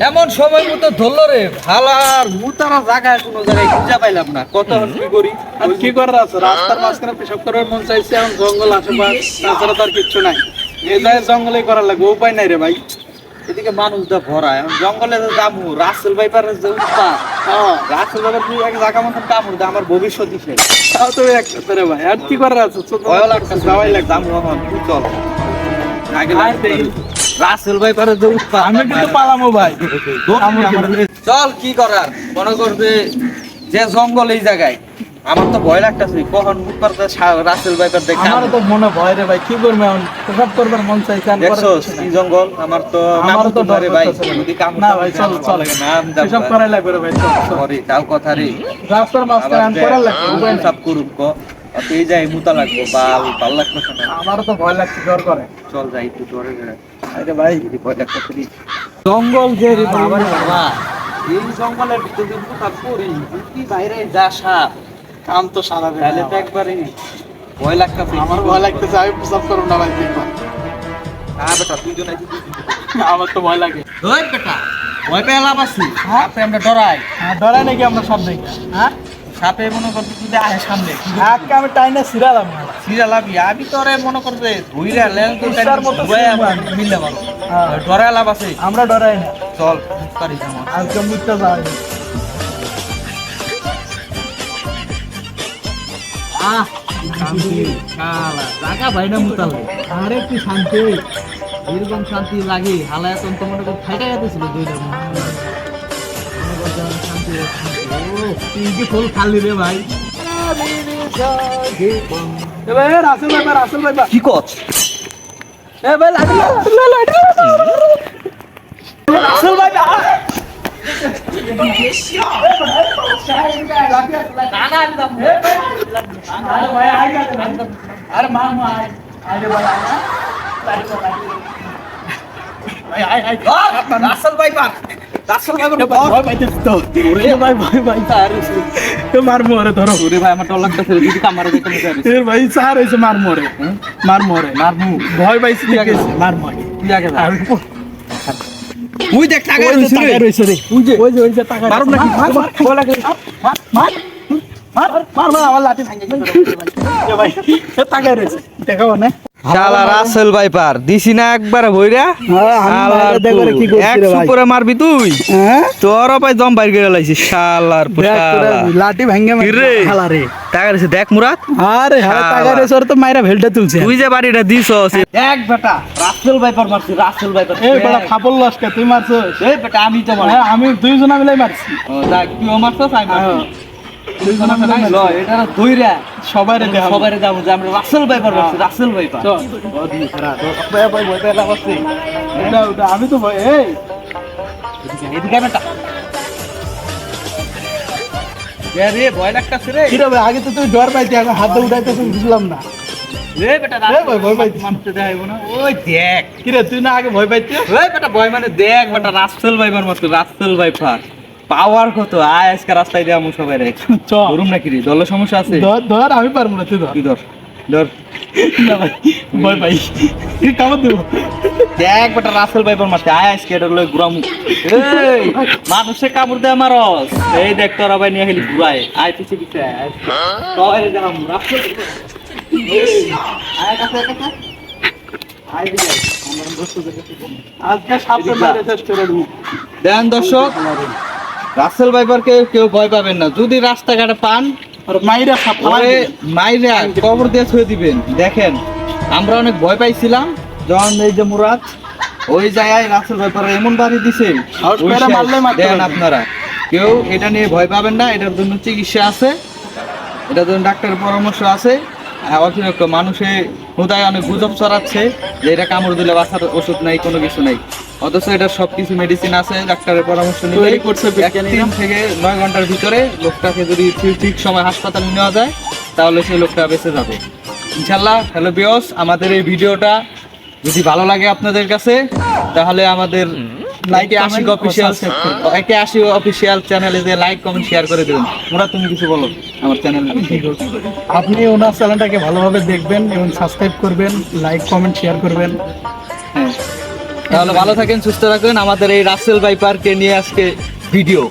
এমন সময় মতো ধরলো রে হালার মুতারা জায়গায় কোনো জায়গায় খুঁজে পাইলাম না। কত কি করি? আর কি করার আছে? রাস্তার মাঝখানে পেশাব করার মন চাইছে এখন জঙ্গল আশেপাশ তাছাড়া তো আর কিচ্ছু নাই। এ যায় জঙ্গলে করার লাগবে উপায় নাই রে ভাই। এদিকে মানুষ দা ভরা এখন জঙ্গলে তো যাব রাসেল ভাইপারের যে উৎপাত হ্যাঁ। রাসেল ভাইপার তুই এক জায়গা মতন কামড় দে আমার ভবিষ্যৎ দিছে। তাও তো এক রে ভাই আর কি করার আছে? ভয় লাগছে যাওয়াই লাগবে যাব এখন তুই চল। আগে। দেখি। রাসেল যে উৎপাত। আমি কিন্তু পালামো ভাই। চল কি করার? মনে করবে যে জঙ্গল এই জায়গায়। আমার তো ভয় লাগতেছে কখন মুখ করতে রাসেল ভাইপার দেখে আমারও তো মনে ভয় রে ভাই কি করবে এখন? পেশাব করবার মন চাইছে দেখছ কিছু জঙ্গল? আমার তো আমারও তো ধরে ভাই। যদি কাম না ভাই চল চল। নাম পেশাব করাই লাগবে রে ভাই। সরি তাও কথা রে। রাস্তার আবার আমি করার লাগবে উপায় সব করুক ক এই যাই মুতা লাগবো বাল ভালো লাগতেছে না। আমারও তো ভয় লাগছে জ্বর করে। চল যাই একটু ডরে আরে ভাই জঙ্গল যে রে বাবা। বাবা এই জঙ্গলের ভিতরে করি কি বাইরে যা সাপ কাম তো সারা তাহলে তো ভয় লাগতেছে। আমার ভয় লাগতেছে আমি পেশাব করব না ভাই দেখবা হ্যাঁ বেটা আমার তো ভয় লাগে। ওই বেটা ভয় পেয়ে লাভ আছে। সাপে আমরা ডরাই। হ্যাঁ ডরাই নাকি আমরা সব দেখি? হ্যাঁ? সাপে মনে করতে যদি আহে সামনে। আজকে আমি টাইনে সিরালাম সিরা লাভি আমি তো মনে করবে ধুইরা লেন তো উস্তার মতো মিললে হ্যাঁ। ডরা লাভ আছে। আমরা ডরাই না। চল পারি আজকে মুখটা যাই আহ শান্তি শালা জায়গা ভাই না মুতালে আরে কি শান্তি? এরকম শান্তি লাগে হালায় তো কর ফাইটা গেছিল দুইটা শান্তি ও, তুই ফুল খালি রে ভাই। কি কচ এ ভাই লাঠি লা, লাঠি লা, লাঠি লা। রাসেল ভাই ভাই, আহ! আরে ভাই, রাসেল ভাই পার রাসেল ভাই ভাই, ভয় পাইতেছি তো। এ ভাই, ভয় পাই। এ মারমু ওরে, ধরো। ওরে ভাই আমার ডর লাগতেছে যদি কামারে দেখতে মজা এ ভাই, সার হয়েছে মারমু ওরে। মারমু ওরে। মারমু ভয় পাইছি ঠিক আছে মারমু আগে। তুই আগে যা দেখ টাকা ওই যে তাকায় রে। ওই যে- ওই যে- ওই যে তাকায় মারুম নাকি? মার, মার, মার, মার, মার, মার, মার, আমার লাঠি ভাঙে ভাই। এ ভাই, এ তাকায় রয়েছে। দেখাবো না? শালা রাসেল ভাইপার দিছি না একবার বইরা হ্যাঁ, আমি বাইরে দেখো কি করছি রে ভাই। মারবি তুই হ্যাঁ? তোর পাই দম বাইর করে লাইছিস শালার লাঠি ভাঙে কি রে? হালা টাকা দিছে দেখ মুরাদ আরে শালা। তাকায় তো মাইরা ভেলটা তুলছে। তুই যে বাড়িটা দিছস এক বেটা রাসেল ভাইপার মারছি রাসেল ভাইপার এ বেটা, ফাপড় লস্কা, তুই মারছিস? এই বেটা আমি তো মারছি হ্যাঁ, আমি দুইজনা মিলে মারছি ও দেখ তুইও মারছস আমি মারছি ভাই রে রে রে আগে তো তুই ডর পাইতি এখন হাত দিয়ে উঠাইতেছিস বুঝলাম না রে বেটা ভাই, ভয় না ওই দেখ কি রে তুই না আগে ভয় পাইতি বেটা ভয় মানে দেখ বেটা রাসেল ভাইপার মতো রাসেল ভাইপার পাওয়ার কত? আয় আজকে রাস্তায় দেওয়া সবাই রে। চল ধরুম নাকি রে? দলের সমস্যা আছে? ধর আমি পারব না তুই ধর। ধর ধর। ভয় পাই। কি কামড় দেবো। দেখ বেটা রাসেল ভাইপার মারতে আয় আজকে এটা লই ঘুরামু। এই মানুষে কামড় দেয় মারস এই দেখ তোরা ভাই নিয়ে খেলি ঘুরায়। আয় পিছে পিছে আয়। দেখাম রাসেল আয় কাছে কাছে। দেন দর্শক। রাসেল ভাইপারকে কেউ ভয় পাবেন না। যদি রাস্তাঘাটে পান মাইরা মাইরা কবর দিয়ে ছুঁয়ে দিবেন। দেখেন আমরা অনেক ভয় পাইছিলাম। যখন এই যে মুরাদ ওই জায়গায় রাসেল ভাইপার এমন বাড়ি দিছে। দেখেন আপনারা। কেউ এটা নিয়ে ভয় পাবেন না এটার জন্য চিকিৎসা আছে। এটার জন্য ডাক্তারের পরামর্শ আছে। মানুষে হুদায় অনেক গুজব ছড়াচ্ছে যে এটা কামড় দিলে বাঁচার ওষুধ নাই কোনো কিছু নাই। অথচ এটা সব কিছু মেডিসিন আছে ডাক্তারের পরামর্শ তৈরি করছে তিন থেকে নয় ঘণ্টার ভিতরে লোকটাকে যদি ঠিক- ঠিক সময় হাসপাতালে নেওয়া যায় তাহলে সেই লোকটা বেঁচে যাবে। ইনশাল্লাহ হ্যালো বিয়স আমাদের এই ভিডিওটা যদি ভালো লাগে আপনাদের কাছে তাহলে আমাদের লাইকে ও অফিসিয়াল একে আশি অফিসিয়াল চ্যানেলে যে লাইক কমেন্ট শেয়ার করে দেবেন। ওরা তুমি কিছু বলো আমার চ্যানেল আপনি ওনার চ্যানেলটাকে ভালোভাবে দেখবেন এবং সাবস্ক্রাইব করবেন লাইক কমেন্ট শেয়ার করবেন। তাহলে ভালো থাকেন সুস্থ রাখবেন আমাদের এই রাসেল বাইপারকে নিয়ে আজকে ভিডিও।